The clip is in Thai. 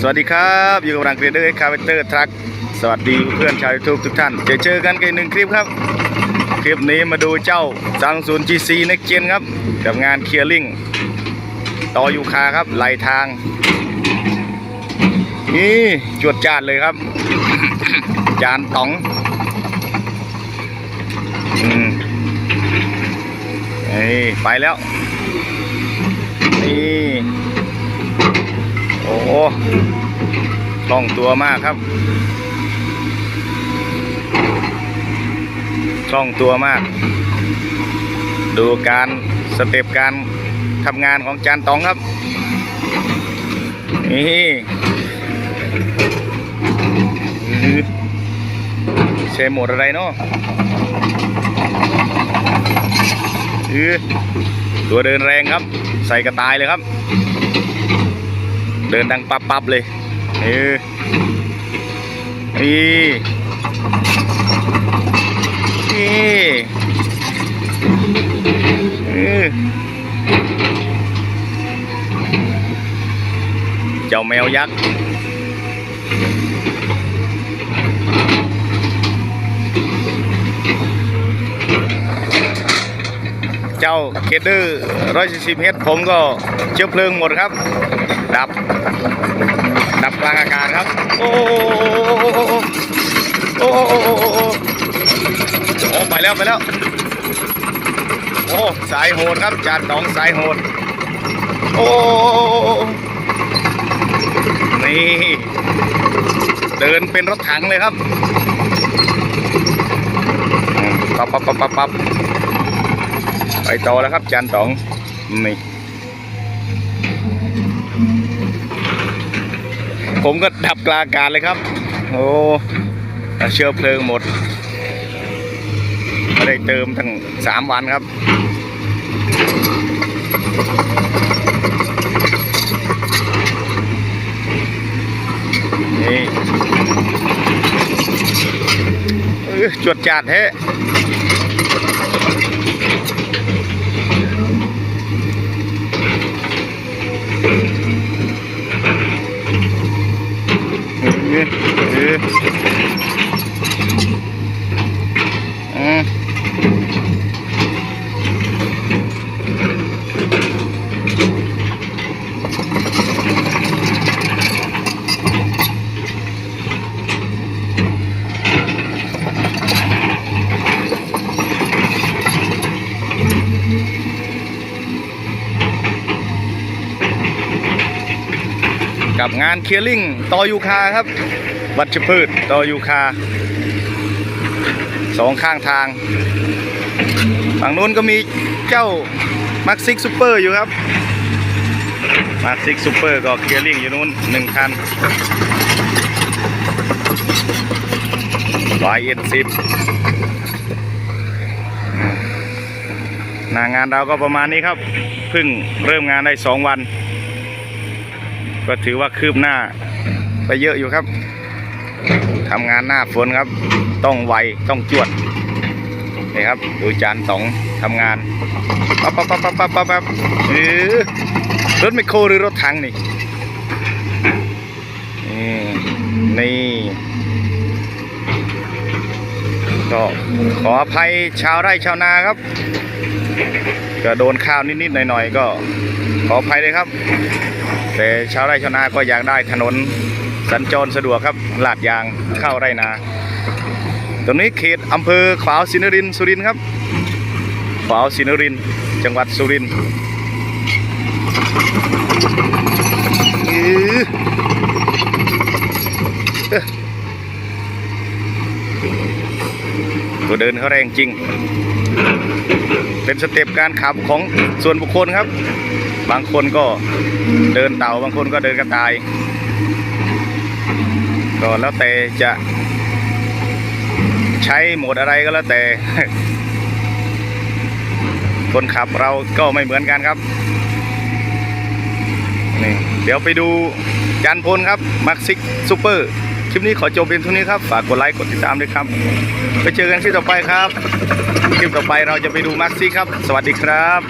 สวัสดีครับอยู่กับรังเกรเดอร์คาร์เวนเตอร์ทรัคสวัสดีเพื่อนชาวยูทูบทุกท่านเจอเจอกันกันหนึ่งคลิปครับ คลิปนี้มาดูเจ้าซังศูนย์ GC Next Gen ครับ กับงานเคลียร์ลิงต่อยูคาครับไหลทาง นี่จวดจาดเลยครับ จานต๋องอืมนี่ไปแล้ว นี่ คล่องตัวมากครับคล่องตัวมาก ดูการสเต็ปการทำงานของจานตองครับ นี่อื้อใช้หมดอะไรเนาะตัวเดินแรงครับ ใส่กระต่ายเลยครับ เดินดังปับปับๆเลยเออนี่นี่เออเจ้าแมวยักษ์เจ้าเคเดอร์ร้อยสี่สิบเฮดผมก็เชื้อเพลิงหมดครับ ดับ ดับกลางอากาศครับ โอ้โอ้โอ้โอ้ไปแล้วไปแล้ว โอ้สายโหดครับจานสองสายโหด โอ้นี่ เดินเป็นรถถังเลยครับปั๊บปั๊บปั๊บปั๊บไปต่อแล้วครับจานสองนี่ ผมก็ดับกลางอากาศเลยครับ โอ้เชื้อเพลิงหมดไม่ได้เติมทั้งสามวันครับนี่จวดจาดแท้ กับงานเคลียร์ลิงต่อยูคาครับ วัชพืชต่อยูคาสองข้างทางฝั่งนู้นก็มีเจ้ามาร์คซิกซูเปอร์อยู่ครับมาร์คซิกซูเปอร์ก็เคลียร์ลิงอยู่นู้นหนึ่งคันร้อยเอ็ดสิบหน้างานเราก็ประมาณนี้ครับเพิ่งเริ่มงานได้สองวัน ก็ถือว่าคืบหน้าไปเยอะอยู่ครับทำงานหน้าฝนครับ ต้องไวต้องจวดนี่ครับ ดูจานต๋องทำงานปั๊บปั๊บปั๊บปั๊บปั๊บปั๊บปั๊บเออรถไมโครหรือรถถังนี่นี่นี่ ก็ขออภัยชาวไร่ชาวนาครับ ก็โดนข้าวนิดๆหน่อยๆก็ขออภัยเลยครับ แต่ชาวไร่ชาวนาก็อยากได้ถนนสัญจรสะดวกครับลาดยางเข้าไร่นา ตรงนี้เขตอำเภอขวาวสินนรินทร์สุรินทร์ครับขวาวสินนรินทร์จังหวัดสุรินทร์ตัวเดินเขาแรงจริง เป็นสเต็ปการขับของส่วนบุคคลครับ บางคนก็เดินเต่าบางคนก็เดินกระต่าย ก็แล้วแต่จะใช้โหมดอะไรก็แล้วแต่ คนขับเราก็ไม่เหมือนกันครับนี่เดี๋ยวไปดูจันพลครับมักซิกซูเปอร์คลิปนี้ขอจบเพียงเท่านี้ครับ ฝากกดไลค์กดติดตามด้วยครับ ไปเจอกันคลิปต่อไปครับ คลิปต่อไปเราจะไปดูมักซิกครับ สวัสดีครับ